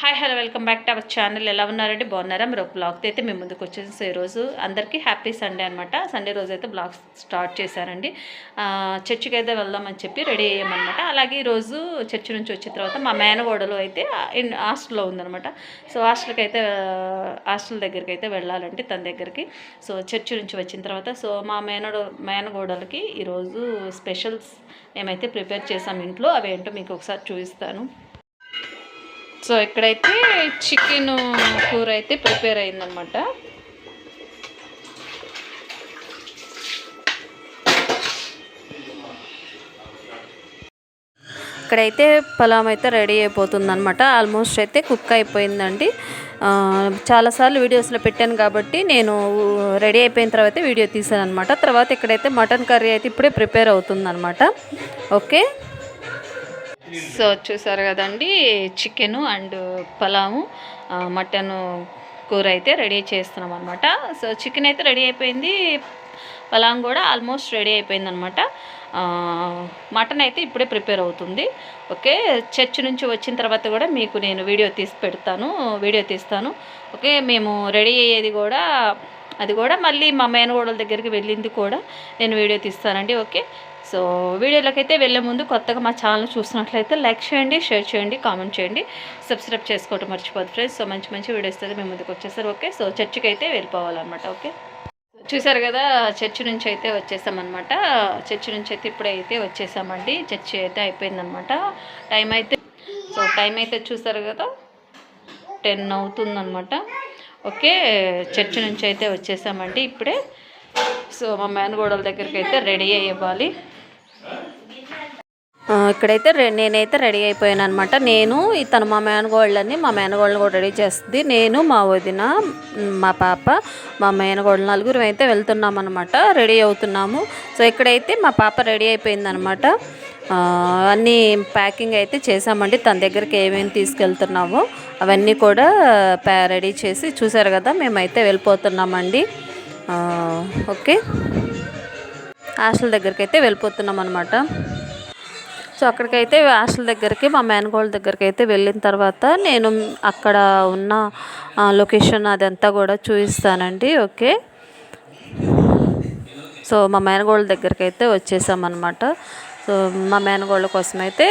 Hi hello welcome back to our channel ఎలా ఉన్నారండి? బాగున్నారా? మీరు ఒక బ్లాగ్ అయితే మేము ముందుకు వచ్చేసి. ఈరోజు అందరికీ హ్యాపీ సండే అనమాట సండే రోజు అయితే బ్లాగ్ స్టార్ట్ చేశారండి. చర్చికి అయితే వెళ్దామని చెప్పి రెడీ అయ్యామన్నమాట. అలాగే ఈరోజు చర్చి నుంచి వచ్చిన తర్వాత మా మేనగోడలో అయితే ఇన్ హాస్టల్లో ఉందనమాట సో హాస్టల్కి అయితే హాస్టల్ దగ్గరికి అయితే వెళ్ళాలండి తన దగ్గరికి. సో చర్చి నుంచి వచ్చిన తర్వాత సో మా మేనడో మేనగోడలకి ఈరోజు స్పెషల్స్ మేమైతే ప్రిపేర్ చేసాం ఇంట్లో అవి ఏంటో మీకు ఒకసారి చూపిస్తాను. సో ఇక్కడైతే చికెన్ కూర అయితే ప్రిపేర్ అయిందనమాట ఇక్కడైతే పొలం అయితే రెడీ అయిపోతుంది అనమాట ఆల్మోస్ట్ అయితే కుక్ అయిపోయిందండి. చాలాసార్లు వీడియోస్లో పెట్టాను కాబట్టి నేను రెడీ అయిపోయిన తర్వాత వీడియో తీసాను అనమాట తర్వాత ఇక్కడైతే మటన్ కర్రీ అయితే ఇప్పుడే ప్రిపేర్ అవుతుంది ఓకే? సో చూసారు కదండి చికెను అండ్ పలాము మటన్ మటను కూర అయితే రెడీ చేస్తున్నాం అనమాట సో చికెన్ అయితే రెడీ అయిపోయింది పలాం కూడా ఆల్మోస్ట్ రెడీ అయిపోయింది అనమాట మటన్ అయితే ఇప్పుడే ప్రిపేర్ అవుతుంది. ఓకే చర్చ్ నుంచి వచ్చిన తర్వాత కూడా మీకు నేను వీడియో తీసి పెడతాను వీడియో తీస్తాను. ఓకే మేము రెడీ అయ్యేది కూడా అది కూడా మళ్ళీ మా మేనగోడల దగ్గరికి వెళ్ళింది కూడా నేను వీడియో తీస్తానండి. ఓకే సో వీడియోలోకైతే వెళ్ళే ముందు కొత్తగా మా ఛానల్ చూసినట్లయితే లైక్ చేయండి షేర్ చేయండి కామెంట్ చేయండి సబ్స్క్రైబ్ చేసుకోవటం మర్చిపోదు ఫ్రెండ్స్. సో మంచి మంచి వీడియోస్ అయితే మేము ముందుకు వచ్చేసారు ఓకే? సో చర్చికి అయితే వెళ్ళిపోవాలన్నమాట. ఓకే? చూసారు కదా చర్చి నుంచి అయితే వచ్చేసామన్నమాట. చర్చి నుంచి అయితే ఇప్పుడే అయితే వచ్చేసామండి. చర్చి అయితే అయిపోయిందనమాట టైం అయితే సో టైం అయితే చూసారు కదా టెన్ అవుతుందన్నమాట. ఓకే? చర్చి నుంచి అయితే వచ్చేసామండి ఇప్పుడే. సో మా మేనగోడల దగ్గరికి అయితే రెడీ అయ్యాలి ఇక్కడైతే రె- నేనైతే రెడీ అయిపోయాను అనమాట నేను ఇతను మా మేనగోళ్ళని మా మేనగోళ్ళని కూడా రెడీ చేస్తుంది. నేను మా వదిన మా పాప మా మేనగోళ్ళ నలుగురు అయితే వెళ్తున్నాం అనమాట రెడీ అవుతున్నాము. సో ఇక్కడైతే మా పాప రెడీ అయిపోయిందనమాట అన్నీ ప్యాకింగ్ అయితే చేసామండి తన దగ్గరికి ఏమేమి తీసుకెళ్తున్నామో అవన్నీ కూడా రెడీ చేసి చూసారు కదా మేమైతే వెళ్ళిపోతున్నామండి. ఓకే. హాస్టల్ దగ్గరికి అయితే వెళ్ళిపోతున్నాం అనమాట సో అక్కడికైతే హాస్టల్ దగ్గరికి మా మేనగోళ్ళ దగ్గరికి అయితే వెళ్ళిన తర్వాత నేను అక్కడ ఉన్న లొకేషన్ అదంతా కూడా చూపిస్తానండి. ఓకే. సో మా మేనగోళ్ళ దగ్గరికి అయితే వచ్చేసామన్నమాట. సో మా మేనగోళ్ళ కోసం అయితే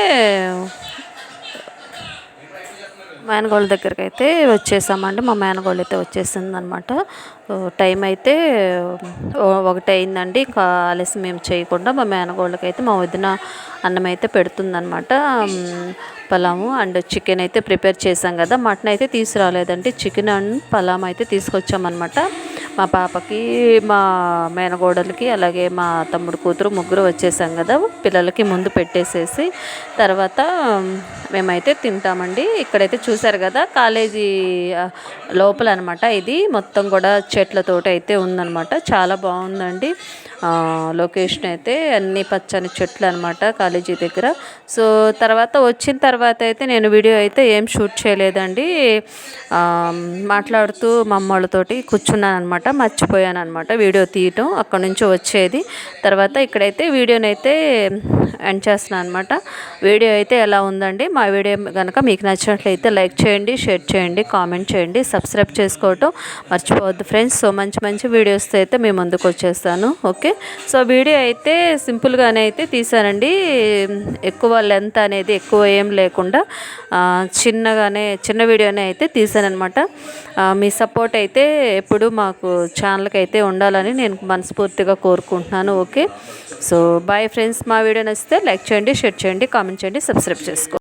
మేనగోళ్ళ దగ్గరికి అయితే వచ్చేసామండి. మా మేనగోళ్ళు అయితే వచ్చేసింది అనమాట టైం అయితే ఒకటి అయిందండి. ఇంకా ఆలస్యం మేము చేయకుండా మా మేనగోళ్ళకి అయితే మా వదిన అన్నం అయితే పెడుతుందనమాట పలాము అండ్ చికెన్ అయితే ప్రిపేర్ చేసాం కదా. మటన్ అయితే తీసుకురాలేదండి. చికెన్ అండ్ పలాం అయితే తీసుకొచ్చామన్నమాట మా పాపకి మా మేనగోడలకి అలాగే మా తమ్ముడు కూతురు ముగ్గురు వచ్చేసాం కదా పిల్లలకి ముందు పెట్టేసేసి తర్వాత మేమైతే తింటామండి. ఇక్కడైతే చూసారు కదా కాలేజీ లోపల అనమాట ఇది. మొత్తం కూడా చెట్లతోటి అయితే ఉందన్నమాట చాలా బాగుందండి. లొకేషన్ అయితే అన్ని పచ్చని చెట్లు అనమాట కాలేజీ దగ్గర. సో తర్వాత వచ్చిన తర్వాత అయితే నేను వీడియో అయితే ఏం షూట్ చేయలేదండి. మాట్లాడుతూ మా అమ్మోళ్ళతోటి కూర్చున్నాను అనమాట మర్చిపోయాను అనమాట వీడియో తీయటం. అక్కడ నుంచి వచ్చేది. తర్వాత ఇక్కడైతే వీడియోనైతే ఎండ్ చేస్తున్నాను అనమాట వీడియో అయితే ఎలా ఉందండి? మా వీడియో కనుక మీకు నచ్చినట్లయితే లైక్ చేయండి షేర్ చేయండి కామెంట్ చేయండి సబ్స్క్రైబ్ చేసుకోవటం మర్చిపోవద్దు ఫ్రెండ్స్. సో మంచి మంచి వీడియోస్తో అయితే మేము ముందుకు వచ్చేస్తాను. ఓకే? సో వీడియో అయితే సింపుల్గానే అయితే తీసానండి ఎక్కువ లెంత్ అనేది ఎక్కువ ఏం లేకుండా చిన్నగానే చిన్న వీడియోనే అయితే తీసానమాట మీ సపోర్ట్ అయితే ఎప్పుడు మాకు ఛానల్కి అయితే ఉండాలని నేను మనస్ఫూర్తిగా కోరుకుంటున్నాను ఓకే? సో బాయ్ ఫ్రెండ్స్ మా వీడియో నచ్చితే లైక్ చేయండి షేర్ చేయండి కామెంట్ చేయండి సబ్స్క్రైబ్ చేసుకోండి